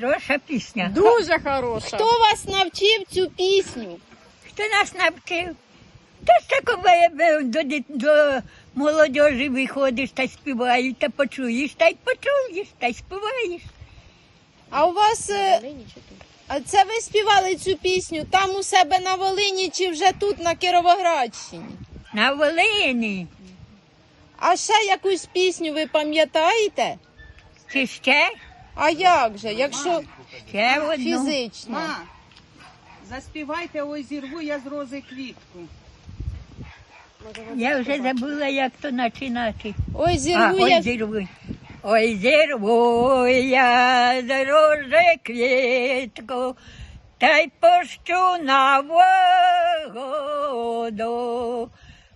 Хороша пісня. Дуже хороша. Хто вас навчив цю пісню? Хто нас навчив? Та ж е, до, до молодежі виходиш та співаєш, та почуєш, та й почуєш, та й співаєш. А у вас е, а це ви співали цю пісню там у себе на Волині чи вже тут на Кіровоградщині? На Волині. А ще якусь пісню ви пам'ятаєте? Чи ще? А як же, якщо Ще одну. фізично? Ма, заспівайте ой зірву я з рози квітку. Я вже забула, як то починати. Ой, А, зірву ой, я. зірву. Ой, зірву я дороже квітку, та й пущу на воду.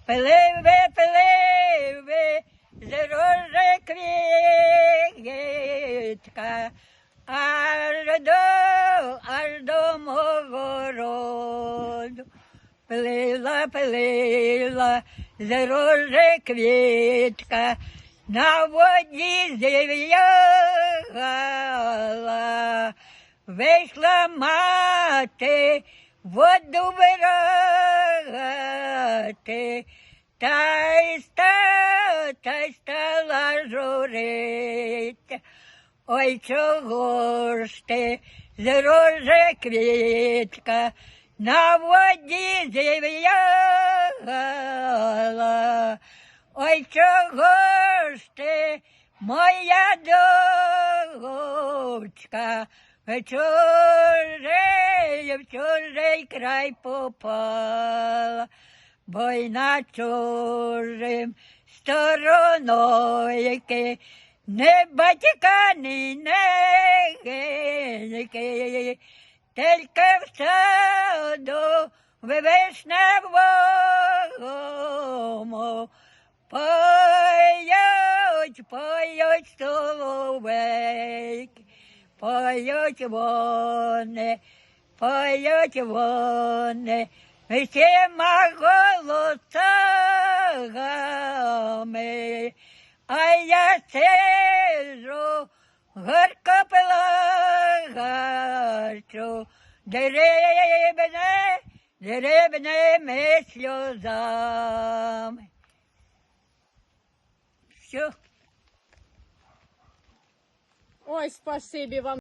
Пливе, пливе, дороже квітка, аж до, аж до мого роду. Плила, плила, зароже квітка, на воді зів'яла, вийшла мати, воду вирати, та й ста, та й стала журить. Ой, чого ж ти, зроже квітка, на воді зів'яла. Ой, чого ж ти, моя дочка, в чужий, в чужий край попала, бо й на чужим сторонойки не батька, ні негеньки, тільки в саду вишневому поють, поють соловейки, поють вони, поють вони, всіма голосами, а я сижу, горко плачу, деревне, деревними сльозами. Все. Ой, спасибі вам.